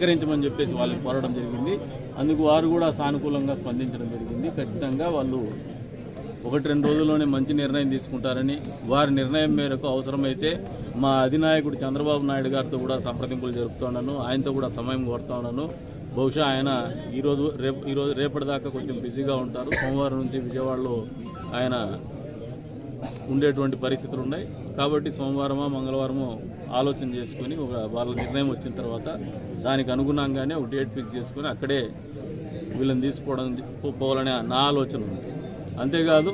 సహకరించమని చెప్పేసి వాళ్ళని కోరడం జరిగింది. అందుకు వారు కూడా సానుకూలంగా స్పందించడం జరిగింది. ఖచ్చితంగా వాళ్ళు ఒకటి రెండు రోజుల్లోనే మంచి నిర్ణయం తీసుకుంటారని వారి నిర్ణయం మేరకు అవసరమైతే మా అధినాయకుడు చంద్రబాబు నాయుడు గారితో కూడా సంప్రదింపులు జరుపుతున్నాను ఆయనతో కూడా సమయం కోరుతున్నాను బహుశా ఆయన ఈరోజు రేపు ఈరోజు రేపటి దాకా కొంచెం బిజీగా ఉంటారు. సోమవారం నుంచి విజయవాడలో ఆయన ఉండేటువంటి పరిస్థితులు ఉన్నాయి. కాబట్టి సోమవారమో మంగళవారమో ఆలోచన చేసుకొని ఒక వాళ్ళ నిర్ణయం వచ్చిన తర్వాత దానికి అనుగుణంగానే ఒక డేట్ ఫిక్స్ చేసుకొని అక్కడే వీళ్ళని తీసుకోవడం పోవాలనే నా ఆలోచన ఉంది. అంతేకాదు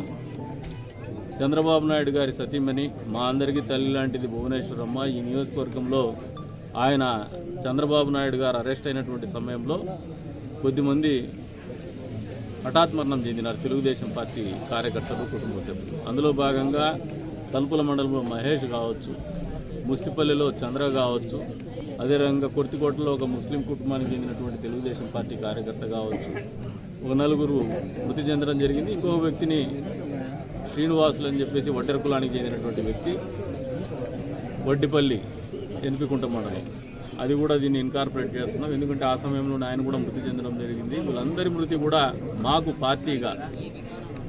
చంద్రబాబు నాయుడు గారి సతీమణి మా అందరికీ తల్లి లాంటిది భువనేశ్వరమ్మ ఈ నియోజకవర్గంలో ఆయన చంద్రబాబు నాయుడు గారు అరెస్ట్ అయినటువంటి సమయంలో కొద్దిమంది హఠాత్మరణం చెందినారు తెలుగుదేశం పార్టీ కార్యకర్తలు కుటుంబ సభ్యులు. అందులో భాగంగా తలుపుల మండలంలో మహేష్ కావచ్చు ముస్టిపల్లిలో చంద్ర కావచ్చు అదేవిధంగా కొర్తికోటలో ఒక ముస్లిం కుటుంబానికి చెందినటువంటి తెలుగుదేశం పార్టీ కార్యకర్త కావచ్చు ఒక నలుగురు మృతి చెందడం జరిగింది. ఇంకో వ్యక్తిని శ్రీనివాసులు అని చెప్పేసి వడ్డెర కులానికి చెందినటువంటి వ్యక్తి వడ్డిపల్లి ఎన్పికుంట మండలం అది కూడా దీన్ని ఇన్కార్పొరేట్ చేస్తున్నాం. ఎందుకంటే ఆ సమయంలో ఆయన కూడా మృతి చెందడం జరిగింది. వీళ్ళందరి మృతి కూడా మాకు పార్టీగా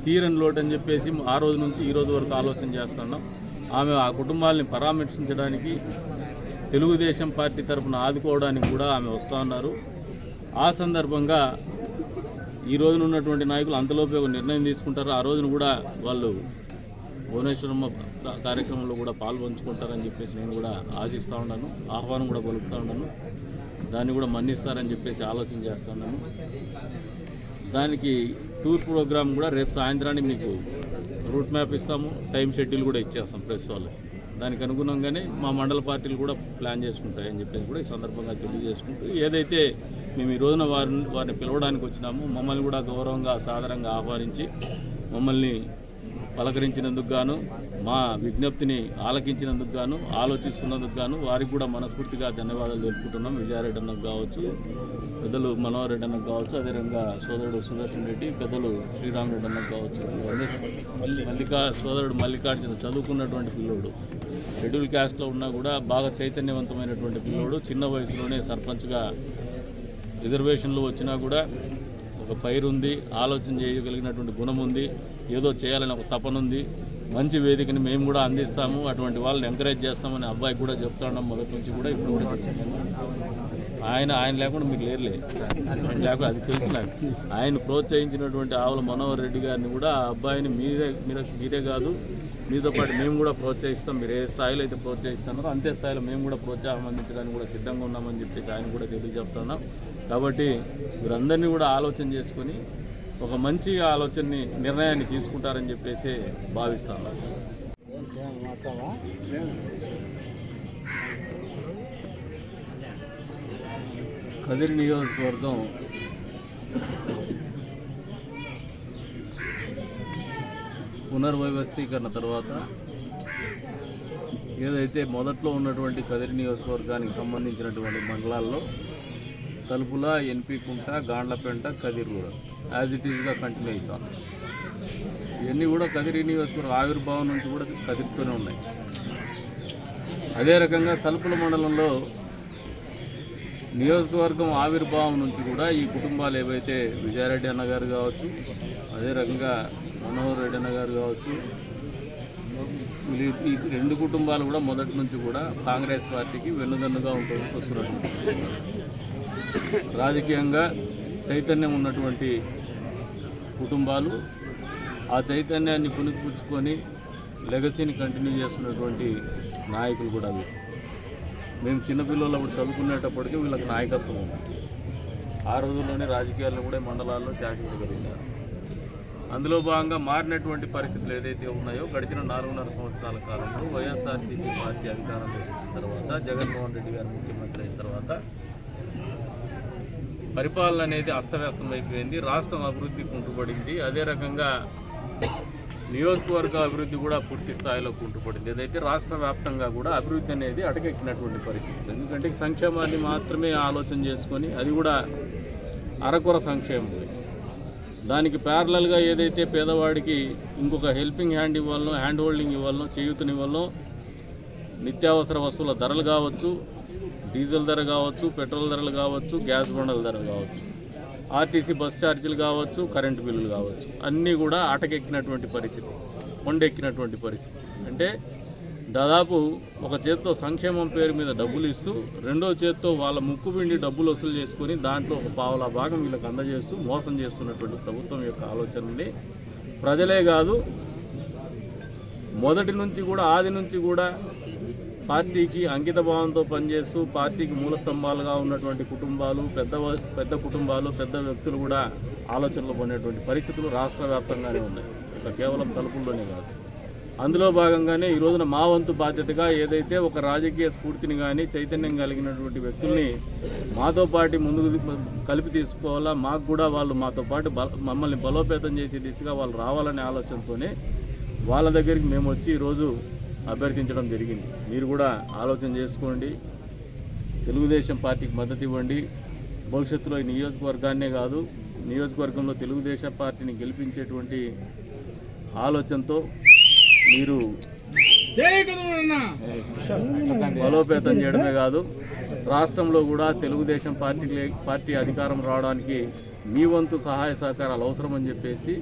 తీరని లోటు అని చెప్పేసి ఆ రోజు నుంచి ఈ రోజు వరకు ఆలోచన చేస్తున్నాం. ఆమె ఆ కుటుంబాలని పరామర్శించడానికి తెలుగుదేశం పార్టీ తరఫున ఆదుకోవడానికి కూడా ఆమె వస్తూ ఉన్నారు. ఆ సందర్భంగా ఈ రోజున ఉన్నటువంటి నాయకులు అంతలోపే ఒక నిర్ణయం తీసుకుంటారు. ఆ రోజున కూడా వాళ్ళు భువనేశ్వరమ్మ కార్యక్రమంలో కూడా పాల్పంచుకుంటారని చెప్పేసి నేను కూడా ఆశిస్తూ ఉన్నాను. ఆహ్వానం కూడా పలుకుతూ ఉన్నాను. దాన్ని కూడా మన్నిస్తారని చెప్పేసి ఆలోచన చేస్తున్నాను దానికి టూర్ ప్రోగ్రామ్ కూడా రేపు సాయంత్రానికి మీకు రూట్ మ్యాప్ ఇస్తాము. టైం షెడ్యూల్ కూడా ఇచ్చేస్తాం ప్రెస్ వాళ్ళు దానికి అనుగుణంగానే మా మండల పార్టీలు కూడా ప్లాన్ చేసుకుంటాయని చెప్పేసి కూడా ఈ సందర్భంగా తెలియజేసుకుంటూ ఏదైతే మేము ఈ రోజున వారిని వారిని పిలవడానికి వచ్చినామో మమ్మల్ని కూడా గౌరవంగా సాధారణంగా ఆహ్వానించి మమ్మల్ని పలకరించినందుకు గాను మా విజ్ఞప్తిని ఆలకించినందుకు గాను ఆలోచిస్తున్నందుకు గాను వారికి కూడా మనస్ఫూర్తిగా ధన్యవాదాలు తెలుపుకుంటున్నాం. విజయారెడ్డి అన్నకు కావచ్చు పెద్దలు మనోహర్ రెడ్డి అన్నకు కావచ్చు అదేవిధంగా సోదరుడు సుదర్శన్ రెడ్డి పెద్దలు శ్రీరామ్ రెడ్డి అన్నకు కావచ్చు మల్లికా సోదరుడు మల్లికార్జున చదువుకున్నటువంటి పిల్లోడు. షెడ్యూల్ క్యాస్ట్లో ఉన్నా కూడా బాగా చైతన్యవంతమైనటువంటి పిల్లోడు. చిన్న వయసులోనే సర్పంచ్గా రిజర్వేషన్లు వచ్చినా కూడా ఒక పైరు ఉంది ఆలోచన చేయగలిగినటువంటి గుణం ఉంది ఏదో చేయాలని ఒక తపన ఉంది. మంచి వేదికని మేము కూడా అందిస్తాము. అటువంటి వాళ్ళని ఎంకరేజ్ చేస్తామని అబ్బాయికి కూడా చెప్తా ఉన్నాం మొదటి నుంచి కూడా ఇప్పుడు కూడా ఆయన ఆయన లేకుండా మీకు లేరులే. ఆయన లేకుండా అది తెలుసు నాకు. ఆయన ప్రోత్సహించినటువంటి ఆవుల మనోహర్ రెడ్డి గారిని కూడా ఆ అబ్బాయిని మీరే మీరే మీరే కాదు. మీతో పాటు మేము కూడా ప్రోత్సహిస్తాం. మీరు ఏ స్థాయిలో అయితే ప్రోత్సహిస్తున్నారో అంతే స్థాయిలో మేము కూడా ప్రోత్సాహం అందించడానికి కూడా సిద్ధంగా ఉన్నామని చెప్పేసి ఆయన కూడా తెలియజెప్తున్నాం కాబట్టి మీరందరినీ కూడా ఆలోచన చేసుకొని ఒక మంచి ఆలోచనని నిర్ణయాన్ని తీసుకుంటారని చెప్పేసి భావిస్తాను. కదిరి నియోజకవర్గం పునర్వ్యవస్థీకరణ తర్వాత ఏదైతే మొదట్లో ఉన్నటువంటి కదిరి నియోజకవర్గానికి సంబంధించినటువంటి మండలాల్లో తలుపుల ఎన్పికుంట గాండ్లపెంట కదిరి యాజ్ ఇట్ ఈజ్గా కంటిన్యూ అవుతాం ఇవన్నీ కూడా కదిరి నియోజకవర్గం ఆవిర్భావం నుంచి కూడా కదిరితోనే ఉన్నాయి. అదే రకంగా తలుపుల మండలంలో నియోజకవర్గం ఆవిర్భావం నుంచి కూడా ఈ కుటుంబాలు ఏవైతే విజయారెడ్డి అన్నగారు కావచ్చు అదే రకంగా మనోహర్ రెడ్డి అన్న గారు కావచ్చు ఈ రెండు కుటుంబాలు కూడా మొదటి నుంచి కూడా కాంగ్రెస్ పార్టీకి వెన్నుదన్నుగా ఉంటుంది వస్తున్నారు. రాజకీయంగా చైతన్యం ఉన్నటువంటి కుటుంబాలు ఆ చైతన్యాన్ని పునిపుచ్చుకొని లెగసీని కంటిన్యూ చేస్తున్నటువంటి నాయకులు కూడా వీళ్ళు. మేము చిన్నపిల్లలు అప్పుడు చదువుకునేటప్పటికీ వీళ్ళకి నాయకత్వం ఉంది. ఆ రోజుల్లోనే రాజకీయాల్లో కూడా మండలాల్లో శాసించగలిగినారు. అందులో భాగంగా మారినటువంటి పరిస్థితులు ఏదైతే ఉన్నాయో గడిచిన నాలుగున్నర సంవత్సరాల కాలంలో వైఎస్ఆర్సీపీ పార్టీ అధికారం వచ్చిన తర్వాత జగన్మోహన్ రెడ్డి గారు ముఖ్యమంత్రి అయిన తర్వాత పరిపాలన అనేది అస్తవ్యస్తం అయిపోయింది. రాష్ట్రం అభివృద్ధి కుంటుపడింది. అదే రకంగా నియోజకవర్గ అభివృద్ధి కూడా పూర్తి స్థాయిలో కుంటుపడింది. ఏదైతే రాష్ట్ర వ్యాప్తంగా కూడా అభివృద్ధి అనేది అటకెక్కినటువంటి పరిస్థితి. ఎందుకంటే సంక్షేమాన్ని మాత్రమే ఆలోచన చేసుకొని అది కూడా అరకొర సంక్షేమం. దానికి ప్యారలల్గా ఏదైతే పేదవాడికి ఇంకొక హెల్పింగ్ హ్యాండ్ ఇవ్వాలనో హ్యాండ్ హోల్డింగ్ ఇవ్వాలనో చేయూతనివ్వాలనో నిత్యావసర వస్తువుల ధరలు కావచ్చు డీజిల్ ధర కావచ్చు పెట్రోల్ ధరలు కావచ్చు గ్యాస్ బండల ధర కావచ్చు ఆర్టీసీ బస్ ఛార్జీలు కావచ్చు కరెంటు బిల్లులు కావచ్చు. అన్నీ కూడా ఆటకెక్కినటువంటి పరిస్థితి వండెక్కినటువంటి పరిస్థితి. అంటే దాదాపు ఒక చేత్తో సంక్షేమం పేరు మీద డబ్బులు ఇస్తూ రెండో చేత్తో వాళ్ళ ముక్కు పిండి డబ్బులు వసూలు చేసుకొని దాంట్లో ఒక పావుల భాగం వీళ్ళకి అందజేస్తూ మోసం చేస్తున్నటువంటి ప్రభుత్వం యొక్క ఆలోచనని ప్రజలే కాదు మొదటి నుంచి కూడా ఆది నుంచి కూడా పార్టీకి అంకిత భావంతో పనిచేస్తూ పార్టీకి మూల స్తంభాలుగా ఉన్నటువంటి కుటుంబాలు పెద్ద పెద్ద కుటుంబాలు పెద్ద వ్యక్తులు కూడా ఆలోచనలు పడినటువంటి పరిస్థితులు రాష్ట్ర వ్యాప్తంగానే ఉన్నాయి. ఇక కేవలం తలుపుల్లోనే కాదు. అందులో భాగంగానే ఈ రోజున మా వంతు బాధ్యతగా ఏదైతే ఒక రాజకీయ స్ఫూర్తిని కానీ చైతన్యం కలిగినటువంటి వ్యక్తుల్ని మాతో పాటు ముందుకు కలిపి తీసుకోవాలా? మాకు కూడా వాళ్ళు మాతో పాటు బల మమ్మల్ని బలోపేతం చేసే దిశగా వాళ్ళు రావాలనే ఆలోచనతోనే వాళ్ళ దగ్గరికి మేము వచ్చి ఈరోజు అభ్యర్థించడం జరిగింది. మీరు కూడా ఆలోచన చేసుకోండి. తెలుగుదేశం పార్టీకి మద్దతు ఇవ్వండి. భవిష్యత్తులో ఈ నియోజకవర్గాన్నే కాదు నియోజకవర్గంలో తెలుగుదేశం పార్టీని గెలిపించేటువంటి ఆలోచనతో మీరు బలోపేతం చేయడమే కాదు రాష్ట్రంలో కూడా తెలుగుదేశం పార్టీ పార్టీ అధికారం రావడానికి మీ వంతు సహాయ సహకారాలు అవసరమని చెప్పేసి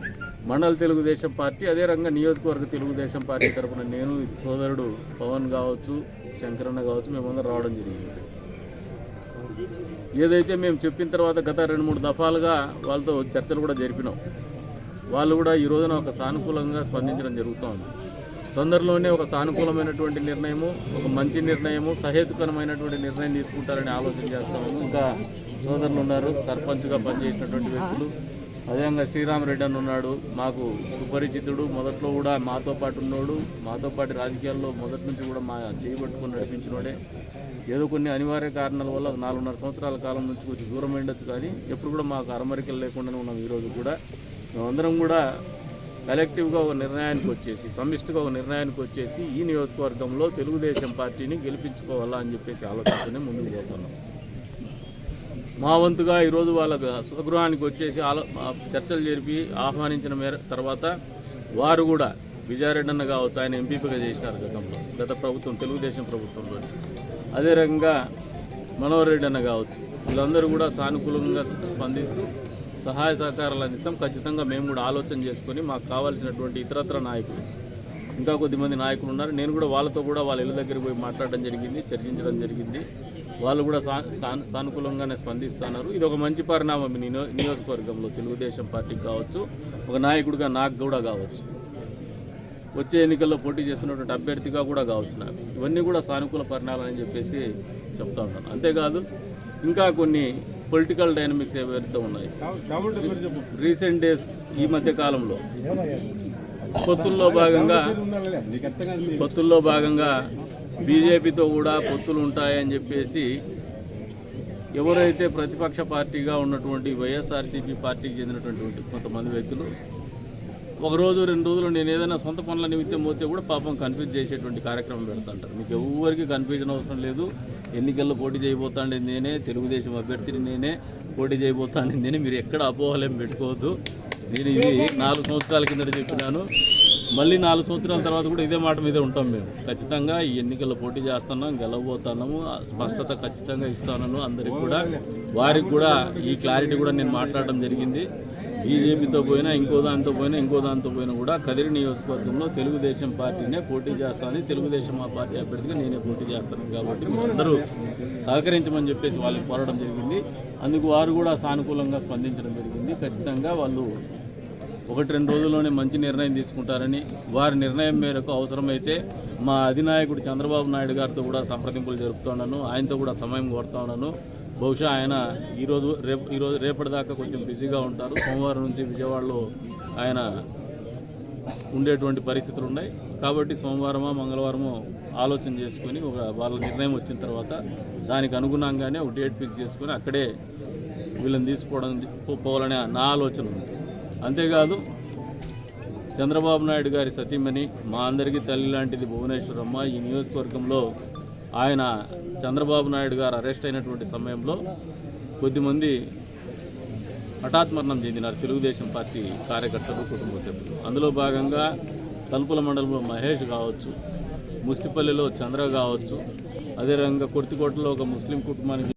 మండల తెలుగుదేశం పార్టీ అదే రంగ నియోజకవర్గ తెలుగుదేశం పార్టీ తరఫున నేను సోదరుడు పవన్ కావచ్చు శంకరన్న కావచ్చు మేమందరం రావడం జరిగింది. ఏదైతే మేము చెప్పిన తర్వాత గత రెండు మూడు దఫాలుగా వాళ్ళతో చర్చలు కూడా జరిపినాం. వాళ్ళు కూడా ఈ రోజున ఒక సానుకూలంగా స్పందించడం జరుగుతోంది. తొందరలోనే ఒక సానుకూలమైనటువంటి నిర్ణయము ఒక మంచి నిర్ణయము సహేతుకరమైనటువంటి నిర్ణయం తీసుకుంటారని ఆలోచన చేస్తాము ఇంకా సోదరులు ఉన్నారు సర్పంచ్గా పనిచేసినటువంటి వ్యక్తులు. అదేవిధంగా శ్రీరామరెడ్డి అని ఉన్నాడు మాకు సుపరిచితుడు మొదట్లో కూడా మాతో పాటు ఉన్నాడు మాతో పాటు రాజకీయాల్లో మొదటి నుంచి కూడా మా చేయబట్టుకుని నడిపించినోడే. ఏదో కొన్ని అనివార్య కారణాల వల్ల నాలుగున్నర సంవత్సరాల కాలం నుంచి కొంచెం దూరం ఉండొచ్చు కానీ ఎప్పుడు కూడా మాకు అరమరికలు లేకుండానే ఉన్నాం ఈరోజు కూడా. మేమందరం కూడా కలెక్టివ్గా ఒక నిర్ణయానికి వచ్చేసి సమిష్టిగా ఒక నిర్ణయానికి వచ్చేసి ఈ నియోజకవర్గంలో తెలుగుదేశం పార్టీని గెలిపించుకోవాలా అని చెప్పేసి ఆలోచనతోనే ముందుకు పోతున్నాం. మా వంతుగా ఈరోజు వాళ్ళ స్వగృహానికి వచ్చేసి ఆలో చర్చలు జరిపి ఆహ్వానించిన మేర తర్వాత వారు కూడా విజయారెడ్డి అన్న కావచ్చు ఆయన ఎంపీపీగా చేసినారు గతంలో గత ప్రభుత్వం తెలుగుదేశం ప్రభుత్వంలో అదే రకంగా మనోహర్ రెడ్డి అన్న కావచ్చు వీళ్ళందరూ కూడా సానుకూలంగా స్పందిస్తూ సహాయ సహకారాలు అందిస్తాం. ఖచ్చితంగా మేము కూడా ఆలోచన చేసుకొని మాకు కావాల్సినటువంటి ఇతరత్ర నాయకులు ఇంకా కొద్దిమంది నాయకులు ఉన్నారు. నేను కూడా వాళ్ళతో కూడా వాళ్ళ ఇళ్ళ దగ్గరికి పోయి మాట్లాడడం జరిగింది చర్చించడం జరిగింది. వాళ్ళు కూడా సా సానుకూలంగానే స్పందిస్తున్నారు. ఇది ఒక మంచి పరిణామం నియో- నియోజకవర్గంలో తెలుగుదేశం పార్టీకి కావచ్చు ఒక నాయకుడిగా నాకు కూడా కావచ్చు. వచ్చే ఎన్నికల్లో పోటీ చేస్తున్నటువంటి అభ్యర్థిగా కూడా కావచ్చు నాకు. ఇవన్నీ కూడా సానుకూల పరిణామాలని చెప్పేసి చెప్తా ఉన్నాను. అంతేకాదు ఇంకా కొన్ని పొలిటికల్ డైనమిక్స్ ఏవైతే ఉన్నాయి రీసెంట్ డేస్ ఈ మధ్య కాలంలో పొత్తుల్లో భాగంగా పొత్తుల్లో భాగంగా బీజేపీతో కూడా పొత్తులు ఉంటాయని చెప్పేసి ఎవరైతే ప్రతిపక్ష పార్టీగా ఉన్నటువంటి వైఎస్ఆర్సీపీ పార్టీకి చెందినటువంటి కొంతమంది వ్యక్తులు ఒక రోజు రెండు రోజులు నేను ఏదైనా సొంత పనుల నిమిత్తం పోతే కూడా పాపం కన్ఫ్యూజ్ చేసేటువంటి కార్యక్రమం పెడతాంటారు. మీకు ఎవరికి కన్ఫ్యూజన్ అవసరం లేదు. ఎన్నికల్లో పోటీ చేయబోతాండి నేనే తెలుగుదేశం అభ్యర్థిని నేనే పోటీ చేయబోతాండి నేనే. మీరు ఎక్కడ అపోహలేం పెట్టుకోవద్దు. నేను ఇది నాలుగు సంవత్సరాల కిందట చెప్పినాను. మళ్ళీ నాలుగు సంవత్సరాల తర్వాత కూడా ఇదే మాట మీదే ఉంటాం మేము. ఖచ్చితంగా ఈ ఎన్నికల్లో పోటీ చేస్తున్నాం గెలవబోతున్నాము స్పష్టత ఖచ్చితంగా ఇస్తాను అందరికి కూడా వారికి కూడా ఈ క్లారిటీ కూడా నేను మాట్లాడడం జరిగింది. బీజేపీతో పోయినా ఇంకో దాంతో పోయినా ఇంకో దానితో పోయినా కూడా కదిరి నియోజకవర్గంలో తెలుగుదేశం పార్టీనే పోటీ చేస్తానని తెలుగుదేశం ఆ పార్టీ అభ్యర్థిగా నేనే పోటీ చేస్తాను కాబట్టి అందరూ సహకరించమని చెప్పేసి వాళ్ళకి కోరడం జరిగింది. అందుకు వారు కూడా సానుకూలంగా స్పందించడం జరిగింది. ఖచ్చితంగా వాళ్ళు ఒకటి రెండు రోజుల్లోనే మంచి నిర్ణయం తీసుకుంటారని వారి నిర్ణయం మేరకు అవసరమైతే మా అధినాయకుడు చంద్రబాబు నాయుడు గారితో కూడా సంప్రదింపులు జరుపుతున్నాను ఆయనతో కూడా సమయం కోరుతా ఉన్నాను. బహుశా ఆయన ఈరోజు రేపు ఈరోజు రేపటి దాకా కొంచెం బిజీగా ఉంటారు. సోమవారం నుంచి విజయవాడలో ఆయన ఉండేటువంటి పరిస్థితులు ఉన్నాయి. కాబట్టి సోమవారమో మంగళవారమో ఆలోచన చేసుకొని ఒక వాళ్ళ నిర్ణయం వచ్చిన తర్వాత దానికి అనుగుణంగానే ఒక డేట్ ఫిక్స్ చేసుకొని అక్కడే వీళ్ళని తీసుకోవడం పో- పోవాలనే నా ఆలోచన ఉంది. అంతేకాదు చంద్రబాబు నాయుడు గారి సతీమణి మా అందరికీ తల్లి లాంటిది భువనేశ్వరమ్మ ఈ నియోజకవర్గంలో ఆయన చంద్రబాబు నాయుడు గారు అరెస్ట్ అయినటువంటి సమయంలో కొద్దిమంది హఠాత్మరణం చెందినారు తెలుగుదేశం పార్టీ కార్యకర్తలు కుటుంబ సభ్యులు. అందులో భాగంగా తలుపుల మండలంలో మహేష్ కావచ్చు ముస్టిపల్లిలో చంద్ర కావచ్చు అదేవిధంగా కొర్తికోటలో ఒక ముస్లిం కుటుంబానికి